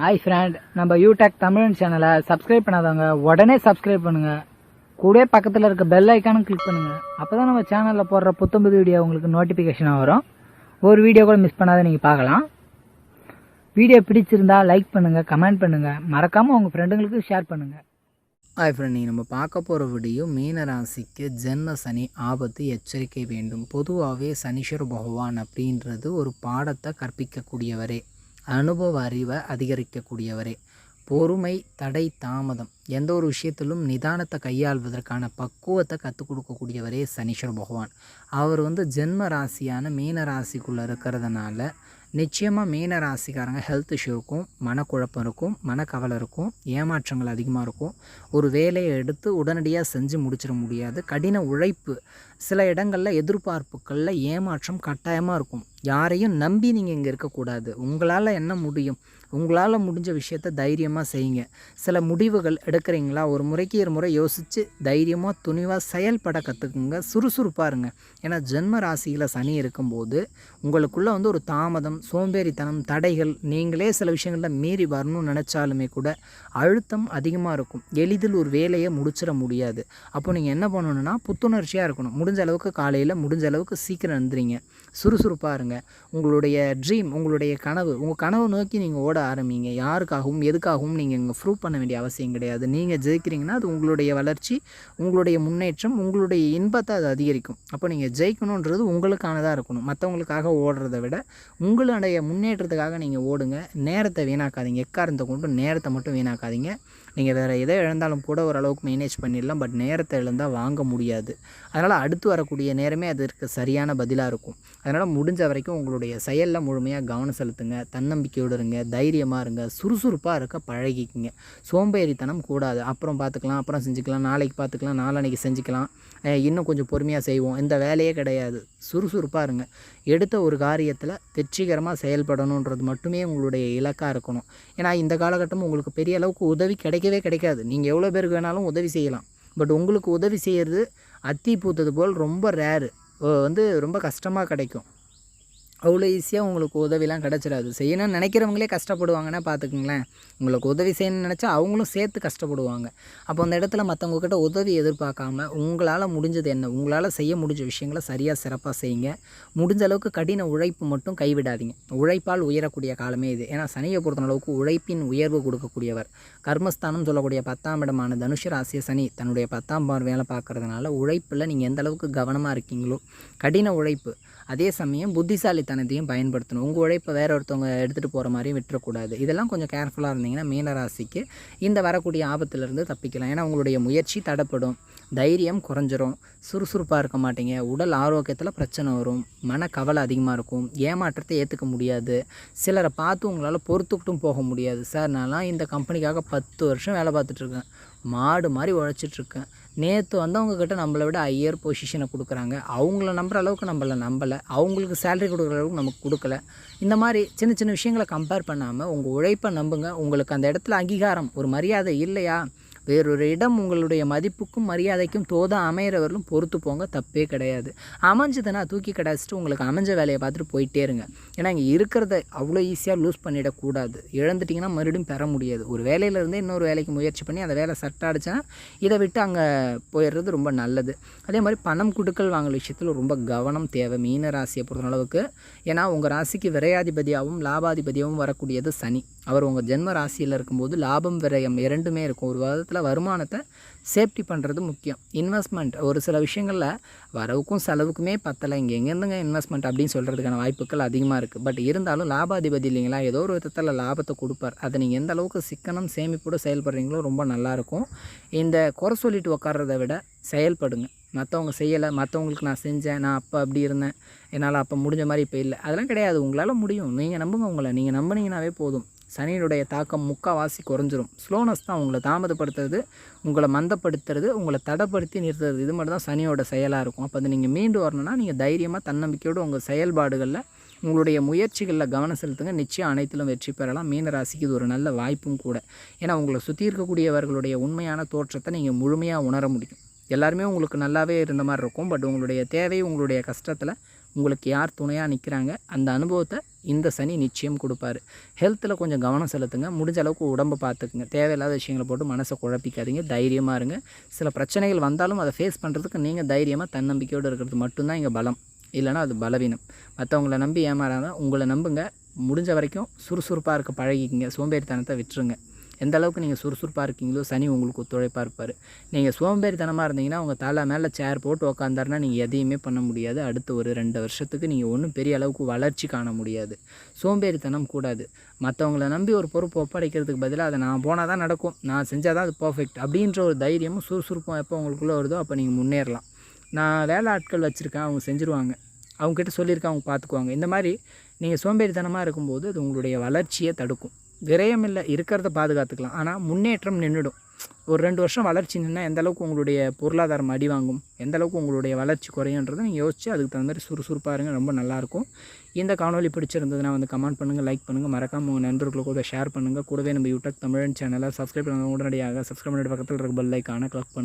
Hi friend நம்ம யூடெக் தமிழ் சேனலை subscribe பண்ணாதவங்க உடனே சப்ஸ்கிரைப் பண்ணுங்க. கூட பக்கத்தில் இருக்க பெல் ஐக்கானும் கிளிக் பண்ணுங்க. அப்பதான் நம்ம சேனலில் போடுற புத்தம்புது வீடியோ உங்களுக்கு நோட்டிஃபிகேஷனாக வரும். ஒரு வீடியோ கூட மிஸ் பண்ணாத நீங்கள் பார்க்கலாம். வீடியோ பிடிச்சிருந்தா லைக் பண்ணுங்கள் கமெண்ட் பண்ணுங்கள் மறக்காமல் உங்கள் ஃப்ரெண்டுங்களுக்கு ஷேர் பண்ணுங்கள் ஹாய் ஃப்ரெண்ட் நீங்கள் நம்ம பார்க்க போகிற வீடியோ மீன ராசிக்கு ஜென்ம சனி ஆபத்து எச்சரிக்கை வேண்டும். பொதுவாகவே சனீஸ்வர பகவான் அப்படின்றது ஒரு பாடத்தை கற்பிக்கக்கூடியவரே. அனுபவ அறிவை அதிகரிக்கக்கூடியவரே. பொறுமை தடை தாமதம் எந்த ஒரு விஷயத்திலும் நிதானத்தை கையாள்வதற்கான பக்குவத்தை கற்றுக் கொடுக்கக்கூடியவரே சனீஸ்வர பகவான். அவர் வந்து ஜென்ம ராசியான மீன ராசிக்குள்ளே இருக்கிறதுனால நிச்சயமாக மீன ராசிக்காரங்க ஹெல்த் இஷ்யூ இருக்கும் மனக்குழப்பம் இருக்கும் மனக்கவலை இருக்கும் ஏமாற்றங்கள் அதிகமாக இருக்கும். ஒரு வேலையை எடுத்து உடனடியாக செஞ்சு முடிச்சிட முடியாது. கடின உழைப்பு சில இடங்களில் எதிர்பார்ப்புகளில் ஏமாற்றம் கட்டாயமாக இருக்கும். யாரையும் நம்பி நீங்கள் இங்கே இருக்கக்கூடாது. உங்களால் என்ன முடியும்? உங்களால் முடிஞ்ச விஷயத்த தைரியமாக செய்யுங்க. சில முடிவுகள் எடுக்கிறீங்களா? ஒரு முறைக்கு ஒரு முறை யோசித்து தைரியமாக துணிவாக செயல்பட கற்றுக்குங்க சுறுசுறுப்பாக இருங்க. ஏன்னா ஜென்ம ராசியில் சனி இருக்கும்போது உங்களுக்குள்ளே வந்து ஒரு தாமதம் சோம்பேறித்தனம் தடைகள் நீங்களே சில விஷயங்களில் மீறி வரணும்னு நினச்சாலுமே கூட அழுத்தம் அதிகமாக இருக்கும். எளிதில் ஒரு வேலையை முடிச்சிட முடியாது. அப்போ நீங்கள் என்ன பண்ணணும்னா புத்துணர்ச்சியாக இருக்கணும். முடிஞ்ச அளவுக்கு காலையில் முடிஞ்ச அளவுக்கு சீக்கிரம் வந்துடுங்க சுறுசுறுப்பாக இருங்க. உங்களுடைய ட்ரீம் உங்களுடைய கனவு உங்கள் கனவை நோக்கி நீங்கள் ஓட ஆரம்பிங்க. யாருக்காகவும் எதுக்காகவும் நீங்கள் இங்கே ப்ரூவ் பண்ண வேண்டிய அவசியம் கிடையாது. நீங்கள் ஜெயிக்கிறீங்கன்னா அது உங்களுடைய வளர்ச்சி உங்களுடைய முன்னேற்றம் உங்களுடைய இன்பத்தை அது அதிகரிக்கும். அப்போ நீங்கள் ஜெயிக்கணுன்றது உங்களுக்கானதாக இருக்கணும். மற்றவங்களுக்காக ஓடுறத விட உங்களுடைய முன்னேற்றத்துக்காக நீங்கள் ஓடுங்க. நேரத்தை வீணாக்காதீங்க. எக்காரணத்தை கொண்டு நேரத்தை மட்டும் வீணாக்காதீங்க. நீங்கள் வேறு எதை இழந்தாலும் கூட ஓரளவுக்கு மேனேஜ் பண்ணிடலாம் பட் நேரத்தை இழந்தால் வாங்க முடியாது. அதனால் அடுத்து வரக்கூடிய நேரமே அதற்கு சரியான பதிலாக இருக்கும். அதனால் முடிஞ்ச வரைக்கும் உங்களுடைய செயலில் முழுமையாக கவனம் செலுத்துங்க தன்னம்பிக்கையோடு இருங்க தைரியமாக இருங்க சுறுசுறுப்பாக இருக்க பழகிக்குங்க. சோம்பேறித்தனம் கூடாது. அப்புறம் பார்த்துக்கலாம் அப்புறம் செஞ்சுக்கலாம் நாளைக்கு பார்த்துக்கலாம் நாளன்னைக்கு செஞ்சுக்கலாம். இன்னும் கொஞ்சம் பொறுமையாக செய்வோம். இந்த வேலையே கிடையாது. சுறுசுறுப்பாக இருங்க எடுத்த ஒரு காரியத்தில் வெற்றிகரமாக செயல்படணுன்றது மட்டுமே உங்களுடைய இலக்காக இருக்கணும். ஏன்னா இந்த காலகட்டம் உங்களுக்கு பெரிய அளவுக்கு உதவி கிடைக்கவே கிடைக்காது. நீங்கள் எவ்வளோ பேருக்கு வேணாலும் உதவி செய்யலாம். பட் உங்களுக்கு உதவி செய்கிறது அத்தி பூத்தது போல் ரொம்ப ரேரு. வந்து ரொம்ப கஷ்டமாக கிடைக்கும். அவ்வளோ ஈஸியாக உங்களுக்கு உதவிலாம் கிடச்சிடாது. செய்யணும்னு நினைக்கிறவங்களே கஷ்டப்படுவாங்கன்னா பார்த்துக்குங்களேன். உங்களுக்கு உதவி செய்யணும்னு நினச்சா அவங்களும் சேர்த்து கஷ்டப்படுவாங்க. அப்போ அந்த இடத்துல மற்றவங்கக்கிட்ட உதவி எதிர்பார்க்காம உங்களால் முடிஞ்சது என்ன? உங்களால் செய்ய முடிஞ்ச விஷயங்களை சரியாக சிறப்பாக செய்யுங்க. முடிஞ்ச அளவுக்கு கடின உழைப்பு மட்டும் கைவிடாதீங்க. உழைப்பால் உயரக்கூடிய காலமே இது. ஏன்னா சனியை பொறுத்த அளவுக்கு உழைப்பின் உயர்வு கொடுக்கக்கூடியவர். கர்மஸ்தானம் சொல்லக்கூடிய பத்தாம் இடமான தனுஷ ராசிய சனி தன்னுடைய பத்தாம் பார் வேலை பார்க்கறதுனால உழைப்பில் நீங்கள் எந்த அளவுக்கு கவனமாக இருக்கீங்களோ கடின உழைப்பு அதே சமயம் புத்திசாலித்தனத்தையும் பயன்படுத்தணும். உங்கள் உழைப்பை வேற ஒருத்தவங்க எடுத்துகிட்டு போகிற மாதிரியும் விட்டுறக்கூடாது. இதெல்லாம் கொஞ்சம் கேர்ஃபுல்லாக இருந்தீங்கன்னா மீனராசிக்கு இந்த வரக்கூடிய ஆபத்துலேருந்து தப்பிக்கலாம். ஏன்னா உங்களுடைய முயற்சி தடைப்படும். தைரியம் குறைஞ்சிரும். சுறுசுறுப்பாக இருக்க மாட்டீங்க. உடல் ஆரோக்கியத்தில் பிரச்சனை வரும். மன கவலை அதிகமாக இருக்கும். ஏமாற்றத்தை ஏற்றுக்க முடியாது. சிலரை பார்த்து உங்களால் பொறுத்துக்கிட்டும் போக முடியாது. சார் நான்லாம் இந்த கம்பெனிக்காக பத்து வருஷம் வேலை பார்த்துட்ருக்கேன் மாடு மாதிரி உழைச்சிட்ருக்கேன். நேற்று வந்தவங்கக்கிட்ட நம்மளை விட ஹையர் பொசிஷனை கொடுக்குறாங்க. அவங்கள நம்புற அளவுக்கு நம்மளை நம்பலை. அவங்களுக்கு சேலரி கொடுக்குற அளவுக்கு நமக்கு கொடுக்கல. இந்த மாதிரி சின்ன சின்ன விஷயங்களை கம்பேர் பண்ணாமல் உங்கள் உழைப்பை நம்புங்க. உங்களுக்கு அந்த இடத்துல அங்கீகாரம் ஒரு மரியாதை இல்லையா? வேறொரு இடம் உங்களுடைய மதிப்புக்கும் மரியாதைக்கும் தோத அமையிறவர்களும் பொறுத்து போங்க. தப்பே கிடையாது. அமைஞ்சதுன்னா தூக்கி கிடச்சிட்டு உங்களுக்கு அமைஞ்ச வேலையை பார்த்துட்டு போயிட்டே இருங்க. ஏன்னா இங்கே இருக்கிறத அவ்வளோ ஈஸியாக லூஸ் பண்ணிடக்கூடாது இழந்துட்டிங்கன்னா மறுபடியும் பெற முடியாது. ஒரு வேலையிலேருந்து இன்னொரு வேலைக்கு முயற்சி பண்ணி அந்த வேலை செட் ஆகிடுச்சுன்னா இதை விட்டு அங்கே போயிடுறது ரொம்ப நல்லது. அதே மாதிரி பணம் கொடுக்கல் வாங்கல் விஷயத்தில் ரொம்ப கவனம் தேவை. மீன ராசியை பொறுத்த அளவுக்கு ஏன்னா உங்கள் ராசிக்கு விரையாதிபதியாகவும் லாபாதிபதியாகவும் வரக்கூடியது சனி. அவர் உங்கள் ஜென்ம ராசியில் இருக்கும்போது லாபம் விரயம் இரண்டுமே இருக்கும். ஒரு வாரத்தில் வருமானத்தை சேஃப்டி பண்ணுறது முக்கியம். இன்வெஸ்ட்மெண்ட் ஒரு சில விஷயங்களில் வரவுக்கும் செலவுக்குமே பத்தலை. இங்கே எங்கேருந்துங்க இன்வெஸ்ட்மெண்ட் அப்படின்னு சொல்கிறதுக்கான வாய்ப்புகள் அதிகமாக இருக்குது பட் இருந்தாலும் லாபாதிபதி இல்லைங்களா? ஏதோ ஒரு விதத்தில் லாபத்தை கொடுப்பார். அதை நீங்கள் எந்த அளவுக்கு சிக்கனம் சேமிப்போடு செயல்படுறீங்களோ ரொம்ப நல்லாயிருக்கும் இந்த குறை சொல்லிட்டு உட்கார்றத விட செயல்படுங்க. மற்றவங்க செய்யலை மற்றவங்களுக்கு நான் செஞ்சேன் நான் அப்போ அப்படி இருந்தேன். என்னால் அப்போ முடிஞ்ச மாதிரி இப்போ இல்லை. அதெல்லாம் கிடையாது. உங்களால் முடியும். நீங்கள் நம்புங்க உங்களை. நீங்கள் நம்பினீங்கனாவே போதும். சனியினுடைய தாக்கம் முக்கால்வாசி குறைஞ்சிரும். ஸ்லோனஸ் தான் உங்களை தாமதப்படுத்துறது உங்களை மந்தப்படுத்துறது உங்களை தடைப்படுத்தி நிறுத்துறது. இது மட்டும் தான் சனியோட செயலாக இருக்கும். அப்போ அது நீங்கள் மீண்டு வரணும்னா நீங்கள் தைரியமாக தன்னம்பிக்கையோடு உங்கள் செயல்பாடுகளில் உங்களுடைய முயற்சிகளில் கவனம் செலுத்துங்க. நிச்சயம் அனைத்திலும் வெற்றி பெறலாம். மீனராசிக்கு இது ஒரு நல்ல வாய்ப்பும் கூட. ஏன்னா உங்களை சுற்றி இருக்கக்கூடியவர்களுடைய உண்மையான தோற்றத்தை நீங்கள் முழுமையாக உணர முடியும். எல்லாருமே உங்களுக்கு நல்லாவே இருந்த மாதிரி இருக்கும். பட் உங்களுடைய தேவை உங்களுடைய கஷ்டத்தில் உங்களுக்கு யார் துணையாக நிற்கிறாங்க அந்த அனுபவத்தை இந்த சனி நிச்சயம் கொடுப்பாரு. ஹெல்த்தில் கொஞ்சம் கவனம் செலுத்துங்க. முடிஞ்ச அளவுக்கு உடம்பை பார்த்துக்குங்க. தேவையில்லாத விஷயங்களை போட்டு மனசை குழப்பிக்காதீங்க. தைரியமாக இருங்க. சில பிரச்சனைகள் வந்தாலும் அதை ஃபேஸ் பண்ணுறதுக்கு நீங்கள் தைரியமாக தன்னம்பிக்கையோடு இருக்கிறது மட்டும்தான் இங்கே பலம். இல்லைன்னா அது பலவீனம். மற்றவங்கள நம்பி ஏமாறாத உங்களை நம்புங்க. முடிஞ்ச வரைக்கும் சுறுசுறுப்பாக இருக்க பழகிக்கிங்க. சோம்பேறித்தனத்தை விட்டுருங்க. எந்த அளவுக்கு நீங்கள் சுறுசுறுப்பாக இருக்கீங்களோ சனி உங்களுக்கு ஒத்துழைப்பாக இருப்பார். நீங்கள் சோம்பேறித்தனமாக இருந்தீங்கன்னா உங்கள் தலை மேலே சேர் போட்டு உக்காந்தாருன்னா நீங்கள் எதையுமே பண்ண முடியாது. அடுத்த ஒரு ரெண்டு வருஷத்துக்கு நீங்கள் ஒன்றும் பெரிய அளவுக்கு வளர்ச்சி காண முடியாது. சோம்பேறித்தனம் கூடாது. மற்றவங்கள நம்பி ஒரு பொறுப்பு ஒப்படைக்கிறதுக்கு பதிலாக அதை நான் போனால் தான் நடக்கும். நான் செஞ்சால் தான் அது பர்ஃபெக்ட் அப்படின்ற ஒரு தைரியமும் சுறுசுறுப்பும் எப்போ உங்களுக்குள்ளே வருதோ அப்போ நீங்கள் முன்னேறலாம். நான் வேலை ஆட்கள் வச்சுருக்கேன். அவங்க செஞ்சுருவாங்க. அவங்ககிட்ட சொல்லியிருக்கேன். அவங்க பார்த்துக்குவாங்க இந்த மாதிரி நீங்கள் சோம்பேறித்தனமாக இருக்கும்போது அது உங்களுடைய வளர்ச்சியை தடுக்கும். விரயம் இல்லை இருக்கிறத பாதுகாத்துக்கலாம். ஆனால் முன்னேற்றம் நின்றுடும். ஒரு ரெண்டு வருஷம் வளர்ச்சி நின்னா எந்த அளவுக்கு உங்களுடைய பொருளாதாரம் அடி வாங்கும் எந்த அளவுக்கு உங்களுடைய வளர்ச்சி குறையுன்றதை நீங்கள் யோசிச்சு அதுக்கு தகுந்த மாதிரி சுறுசுறுப்பாக இருங்க ரொம்ப நல்லாயிருக்கும் இந்த காணொலி பிடிச்சிருந்ததுன்னா வந்து கமெண்ட் பண்ணுங்கள் லைக் பண்ணுங்கள் மறக்காமல் உங்கள் நண்பர்களுக்கு கூட ஷேர் பண்ணுங்கள் கூடவே நம்ம யூடியூப் தமிழன் சேனலை சப்ஸ்கிரைப் பண்ணுங்கள் உடனடியாக சப்ஸ்கிரைப் பண்ணிட்டு பக்கத்தில் இருக்க பெல் லைக்கான கிளிக் பண்ணுங்கள்